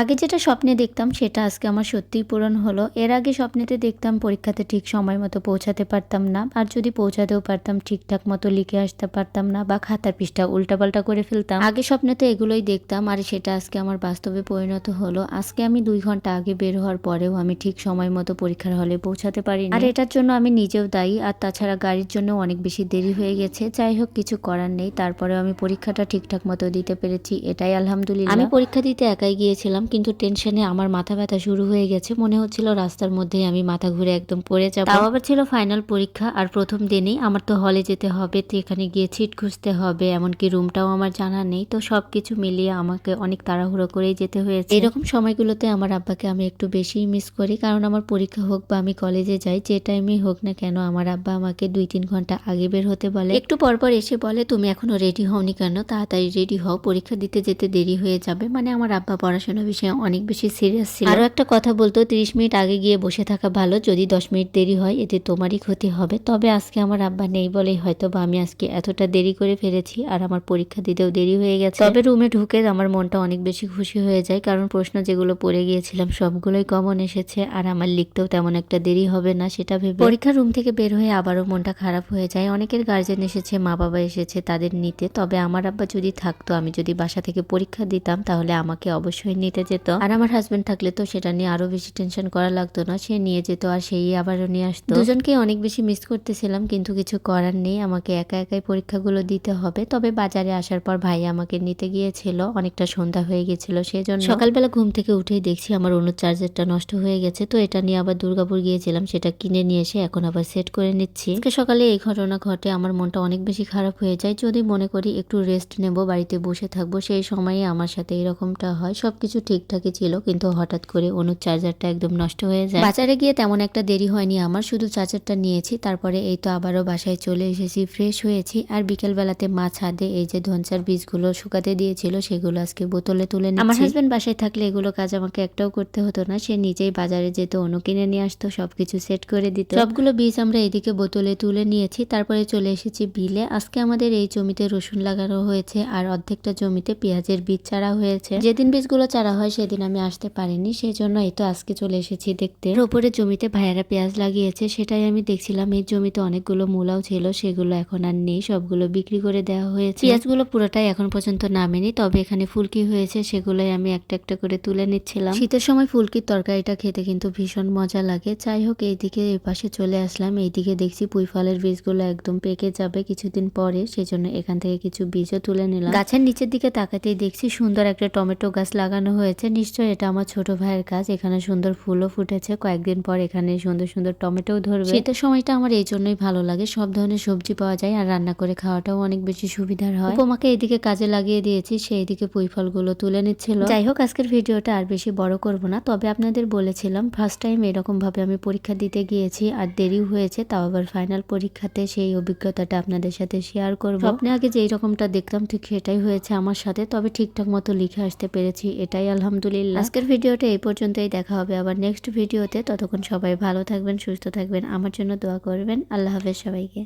আগে যেটা স্বপ্নে দেখতাম সেটা আজকে আমার সত্যিই পূরণ হলো। এর আগে স্বপ্নেতে দেখতাম পরীক্ষাতে ঠিক সময় মতো পৌঁছাতে পারতাম না, আর যদি পৌঁছাতেও পারতাম ঠিকঠাক মতো লিখে আসতে পারতাম না বা খাতার পৃষ্ঠা উল্টাপাল্টা করে ফেলতাম। আগে স্বপ্নেতে এগুলোই দেখতাম, আর সেটা আজকে আমার বাস্তবে পরিণত হলো। আজকে আমি দুই ঘণ্টা আগে বের হওয়ার পরেও আমি ঠিক সময় মতো পরীক্ষার হলে পৌঁছাতে পারি আর এটার জন্য আমি নিজেও দায়ী, আর তাছাড়া গাড়ির জন্য অনেক বেশি দেরি হয়ে গেছে। যাই হোক, কিছু করার নেই। তারপরেও আমি পরীক্ষাটা ঠিকঠাক মতো দিতে পেরেছি, এটাই আলহামদুলিল্লাহ। আমি পরীক্ষা দিতে একাই গিয়েছিলাম কিন্তু টেনশনে আমার মাথা ব্যথা শুরু হয়ে গেছে। মনে হচ্ছিল রাস্তার মধ্যেই আমি মাথা ঘুরে একদম পড়ে যাব। তাও আবার ছিল ফাইনাল পরীক্ষা আর প্রথম দিনেই আমার তো হলে যেতে হবে তো এখানে গিয়ে ছিট খুঁজতে হবে এমনকি রুমটাও আমার জানা নেই। তো সব কিছু মিলিয়ে আমাকে অনেক তাড়াহুড়ো করেই যেতে হয়েছে। এরকম সময়গুলোতে আমার আব্বাকে আমি একটু বেশিই মিস করি কারণ আমার পরীক্ষা হোক বা আমি কলেজে যাই যে টাইমেই হোক না কেন আমার আব্বা আমাকে দুই তিন ঘণ্টা আগে বের হতে বলে। একটু পরপর এসে বলে তুমি এখনও রেডি হওনি কেন? তাড়াতাড়ি রেডি হও পরীক্ষা দিতে যেতে দেরি হয়ে যাবে। মানে আমার আব্বা পড়াশোনা বিষয়ে অনেক বেশি সিরিয়াস ছিল। আরও একটা কথা বলতো, তিরিশ মিনিট আগে গিয়ে বসে থাকা ভালো, যদি দশ মিনিট দেরি হয়, এতে তোমারই ক্ষতি হবে। তবে আজকে আমার আব্বা নেই বলেই হয়তো বা আমি আজকে এতটা দেরি করে ফেলেছি আর আমার পরীক্ষা দিতেও দেরি হয়ে গেছে। তবে রুমে ঢুকে আমার মনটা অনেক বেশি খুশি হয়ে যায়, কারণ প্রশ্ন যেগুলো পড়ে গিয়েছিলাম সবগুলোই কমন এসেছে, আর আমার লিখতেও তেমন একটা দেরি হবে না, সেটা ভেবে পরীক্ষার রুম থেকে বের হয়ে আবারও মনটা খারাপ হয়ে যায়। অনেকের গার্জেন এসেছে মা বাবা এসেছে তাদের নিতে, তবে আমার আব্বা যদি থাকতো, আমি যদি বাসা থেকে পরীক্ষা দিতাম, তাহলে আমাকে অবশ্যই নিতে যেত। আর আমার হাজবেন্ড থাকলে তো সেটা নিয়ে আরও বেশি টেনশন করা লাগতো না। সে নিয়ে যেত আর সেই আবারও নিয়ে আসতো। দুজনকে অনেক বেশি মিস করতেছিলাম, কিন্তু কিছু করার নেই। আমাকে একা একাই পরীক্ষাগুলো দিতে হবে। তবে বাজারে আসার পর ভাই আমাকে নিতে গিয়েছিল। অনেকটা সন্ধ্যা হয়ে গেছিল সেজন্য সকালবেলা ঘুম থেকে উঠেই দেখছি আমার অনুর চার্জারটা নষ্ট হয়ে গেছে। তো এটা নিয়ে আবার দুর্গাপুর গিয়েছিলাম। সেটা কিনে নিয়ে এসে এখন আবার সেট করে নিচ্ছি। সকালে এই ঘটনা ঘটে। আমার মনটা অনেক বেশি খারাপ হয়ে যায়। যদি মনে করি একটু রেস্ট নেব, বাড়িতে বসে থাকব, সেই সময়ে আমার সাথে এরকমটা হয়। সবকিছু ঠিকঠাকই ছিল কিন্তু হঠাৎ করে অনুর চার্জারটা একদম নষ্ট হয়ে যায়। বাজারে গিয়ে তেমন একটা দেরি হয়নি আমার শুধু চার্জারটা নিয়েছি তারপরে এই তো আবারও বাসায় চলে এসেছি ফ্রেশ হয়েছি। আর বিকেল বেলাতে মা ছাদে এই যে ধনচার বীজগুলো শুকাতে দিয়েছিল সেগুলো আজকে বোতলে তুলে আমার হাজবেন্ড বাসায় থাকলে এগুলো কাজ আমাকে একটাও করতে হতো না সে নিজেই বাজারে যেত অনু কিনে নিয়ে আসতো সবকিছু সেট করে দিত। সবগুলো বীজ আমরা এদিকে বোতলে তুলে নিয়েছি তারপরে চলে এসেছি বিলে। আজকে আমাদের এই জমিতে রসুন লাগানো হয়েছে আর অর্ধেকটা জমিতে পেঁয়াজের বীজ চারা হয়েছে। যেদিন বীজগুলো চারা হয় সেদিন আমি আসতে পারিনি সেই জন্য এই তো আজকে চলে এসেছি দেখতে। ওপরে জমিতে ভাইয়ারা পেঁয়াজ লাগিয়েছে, সেটাই আমি দেখছিলাম। এই জমিতে অনেকগুলো মূলাও ছিল, সেগুলো এখন আর নেই, সবগুলো বিক্রি করে দেওয়া হয়েছে। পেঁয়াজগুলো পুরোটাই এখন পর্যন্ত নামেনি, তবে এখানে ফুলকি হয়েছে, সেগুলোই আমি একটা একটা করে তুলে নিচ্ছিলাম। শীতের সময় ফুলকির তরকারিটা খেতে কিন্তু ভীষণ মজা লাগে। যাই হোক, এইদিকে এই পাশে চলে আসলাম, এইদিকে দেখছি পুঁই ফলের বীজগুলো একদম পেকে যাবে কিছুদিন পরে, সেজন্য এখান থেকে কিছু বীজও তুলে নিলাম। গাছের নিচের দিকে তাকাতেই দেখছি সুন্দর একটা টমেটো গাছ লাগানো হয়েছে। নিশ্চয় এটা আমার ছোট ভাইয়ের কাজ। এখানে সুন্দর ফুলও ফুটেছে। কয়েকদিন পর এখানে সুন্দর সুন্দর টমেটোও ধরবে। শীতের সময়টা আমার এই জন্যই ভালো লাগে। সব ধরনের সবজি পাওয়া যায় আর রান্না করে খাওয়াটাও অনেক বেশি সুবিধার হয়। উপমাকে এদিকে কাজে লাগিয়ে দিয়েছি সেই পুঁই ফলগুলো তুলে নিচ্ছিল। যাই হোক, আজকের ভিডিওটা আর বেশি বড় করব না। তবে আপনাদের বলেছিলাম ফার্স্ট টাইম এরকম ভাবে আমি পরীক্ষা দিতে গিয়েছি আর দেরি হয়েছে, তাও আবার ফাইনাল পরীক্ষাতে সেই অভিজ্ঞতাটা আপনাদের সাথে শেয়ার করব। আপনি আগে যেই রকমটা দেখলাম ঠিক সেটাই হয়েছে আমার সাথে। তবে ঠিকঠাক মতো লিখে আসতে পেরেছি, এটাই আলহামদুলিল্লাহ। আজকের ভিডিওটা এই পর্যন্তই। দেখা হবে আবার নেক্সট ভিডিওতে ততক্ষণ সবাই ভালো থাকবেন, সুস্থ থাকবেন। আমার জন্য দোয়া করবেন। আল্লাহ হাফেজ সবাইকে।